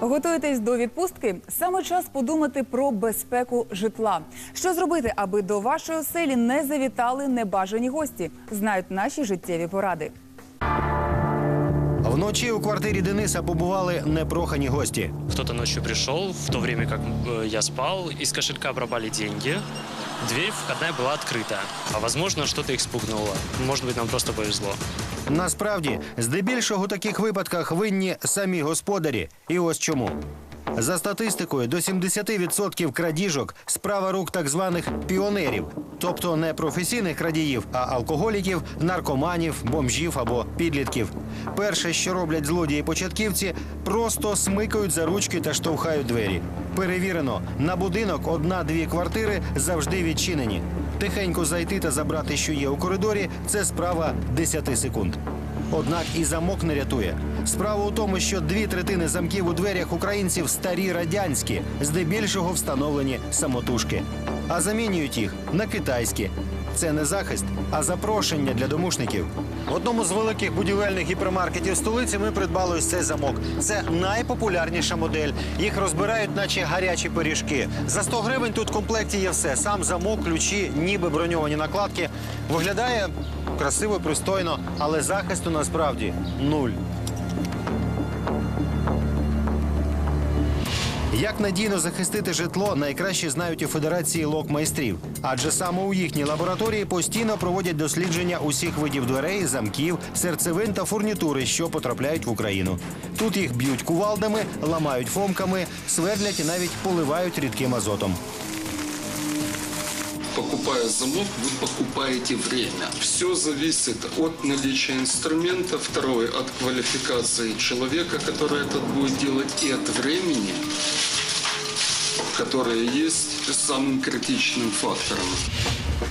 Готуєтесь до відпустки? Саме час подумати про безпеку житла. Що зробити, аби до вашої оселі не завітали небажані гості? Знають наші життєві поради. Вночі у квартирі Дениса побували непрохані гості. Кто-то ночью пришел, в то время как э, я спал, из кошелька пропали деньги. Дверь входная была открыта, а возможно, что-то их спугнуло. Может быть, нам просто повезло. Насправді, здебільшого у таких випадках винні самі господарі. І ось чому. За статистикою, до 70% крадіжок справа рук так званих піонерів, тобто не професійних крадіїв, а алкоголіків, наркоманів, бомжів або підлітків. Перше, що роблять злодії-початківці, просто смикають за ручки та штовхають двері. Перевірено, на будинок одна-дві квартири завжди відчинені. Тихенько зайти та забрати, що є у коридорі, це справа 10 секунд. Однак і замок не рятує. Справа у тому, що дві третини замків у дверях українців старі радянські, здебільшого встановлені самотужки, а замінюють їх на китайські. Це не захист, а запрошення для домушників. В одному з великих будівельних гіпермаркетів столиці ми придбали ось цей замок. Це найпопулярніша модель. Їх розбирають, наче гарячі пиріжки. За 100 гривень тут в комплекті є все. Сам замок, ключі, ніби броньовані накладки. Виглядає красиво, пристойно, але захисту насправді нуль. Як надійно захистити житло, найкраще знають у Федерації лок-майстрів, адже саме у їхній лабораторії постійно проводять дослідження усіх видів дверей, замків, серцевин та фурнітури, що потрапляють в Україну. Тут їх б'ють кувалдами, ламають фомками, свердлять і навіть поливають рідким азотом. Покупая замок, вы покупаете время. Все зависит от наличия инструмента, второе от квалификации человека, который это будет делать, и от времени, которое есть самым критичним фактором.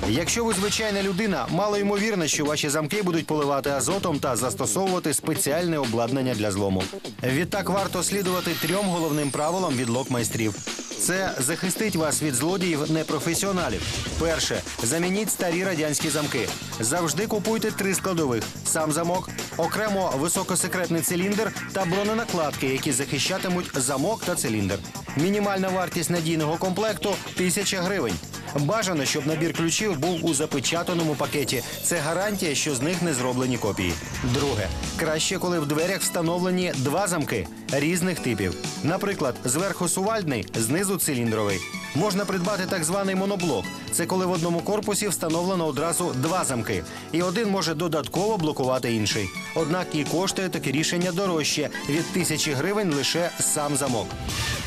Якщо ви звичайна людина, мало ймовірно, що ваші замки будуть поливати азотом та застосовувати спеціальне обладнання для злому. Відтак варто слідувати трьом головним правилам від лок-майстрів. Це захистить вас від злодіїв непрофесіоналів. Перше, замініть старі радянські замки. Завжди купуйте три складових: сам замок, окремо високосекретний циліндр та броненакладки, які захищатимуть замок та циліндр. Мінімальна вартість надійного комплекту тисяча гривень. Бажано, щоб набір ключів був у запечатаному пакеті. Це гарантія, що з них не зроблені копії. Друге, краще, коли в дверях встановлені два замки різних типів. Наприклад, зверху сувальдний, знизу циліндровий. Можна придбати так званий моноблок. Це коли в одному корпусі встановлено одразу два замки, і один може додатково блокувати інший. Однак і коштує таке рішення дорожче від тисячі гривень лише сам замок.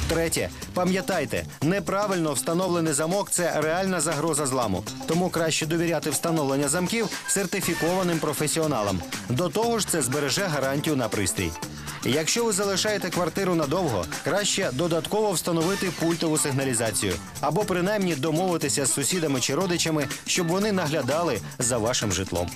Третє, пам'ятайте, неправильно встановлений замок це реальна загроза зламу. Тому краще довіряти встановлення замків сертифікованим професіоналам. До того ж, це збереже гарантію на пристрій. Якщо ви залишаєте квартиру надовго, краще додатково встановити пультову сигналізацію або принаймні домовитися з сусідами чи родичами, щоб вони наглядали за вашим житлом.